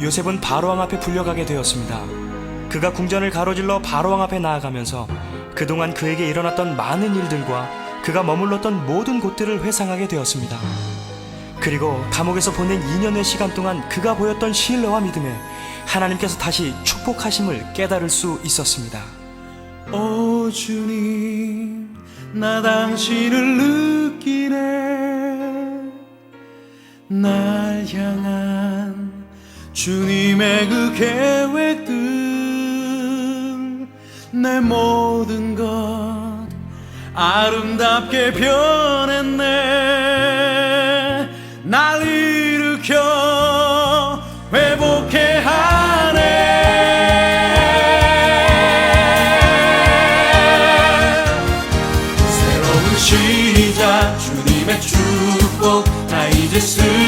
요셉은 바로왕 앞에 불려가게 되었습니다. 그가 궁전을 가로질러 바로왕 앞에 나아가면서 그동안 그에게 일어났던 많은 일들과 그가 머물렀던 모든 곳들을 회상하게 되었습니다. 그리고 감옥에서 보낸 2년의 시간 동안 그가 보였던 신뢰와 믿음에 하나님께서 다시 축복하심을 깨달을 수 있었습니다. 오 주님 나 당신을 느끼네 주님의 그 계획들 내 모든 것 아름답게 변했네. 날 일으켜 회복해 하네. 새로운 시작 주님의 축복 나 이제 승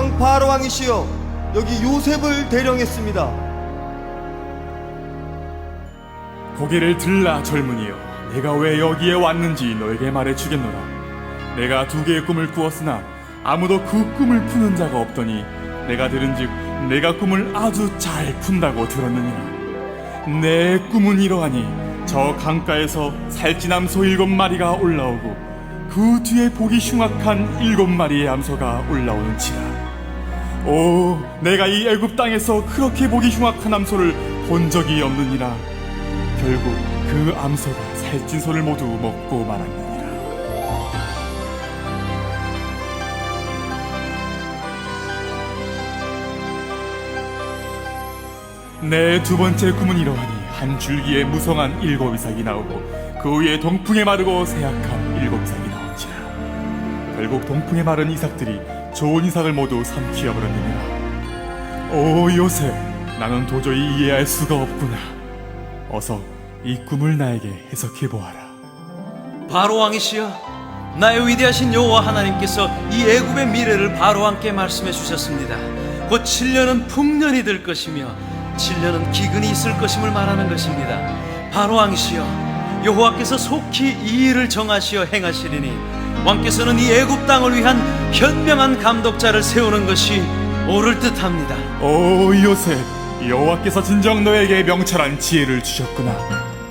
왕 바로 왕이시여 여기 요셉을 대령했습니다. 고개를 들라 젊은이여. 내가 왜 여기에 왔는지 너에게 말해 주겠노라. 내가 두 개의 꿈을 꾸었으나 아무도 그 꿈을 푸는 자가 없더니 내가 들은즉 내가 꿈을 아주 잘 푼다고 들었느니라. 내 꿈은 이러하니 저 강가에서 살찌남 소 일곱 마리가 올라오고 그 뒤에 보기 흉악한 일곱 마리의 암소가 올라오는지라 오 내가 이 애굽 땅에서 그렇게 보기 흉악한 암소를 본 적이 없느니라 결국 그 암소가 살찐 소를 모두 먹고 말았느니라. 내 두 번째 꿈은 이러하니 한 줄기에 무성한 일곱 이삭이 나오고 그 위에 동풍에 마르고 새약한 일곱 이삭이 나온지라 결국 동풍에 마른 이삭들이 좋은 이삭을 모두 삼키어 버렸느니라. 오 요셉 나는 도저히 이해할 수가 없구나. 어서 이 꿈을 나에게 해석해 보아라. 바로 왕이시여 나의 위대하신 여호와 하나님께서 이 애굽의 미래를 바로 왕께 말씀해 주셨습니다. 곧 7년은 풍년이 될 것이며 7년은 기근이 있을 것임을 말하는 것입니다. 바로 왕이시여 여호와께서 속히 이 일을 정하시어 행하시리니 왕께서는 이 애굽 땅을 위한 현명한 감독자를 세우는 것이 옳을 듯합니다 오 요셉, 여호와께서 진정 너에게 명철한 지혜를 주셨구나.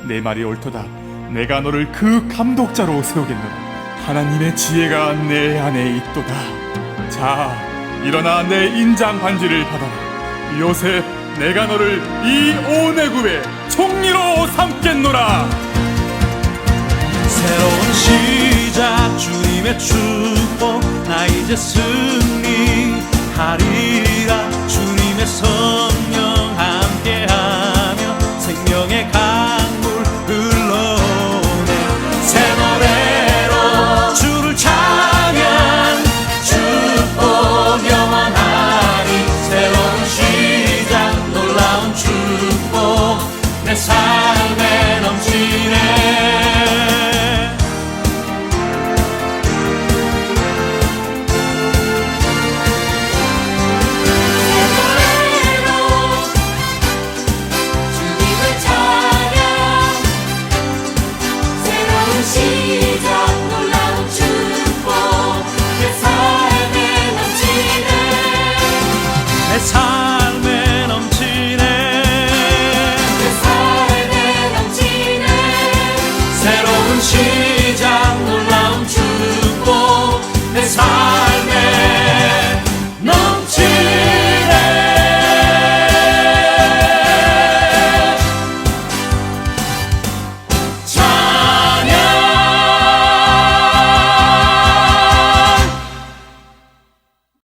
내 말이 옳도다. 내가 너를 그 감독자로 세우겠노라. 하나님의 지혜가 내 안에 있도다. 자, 일어나 내 인장 반지를 받아라. 요셉, 내가 너를 이온 애굽의 총리로 삼겠노라. 새로운 시작 주님의 축복 나 이제 승리하리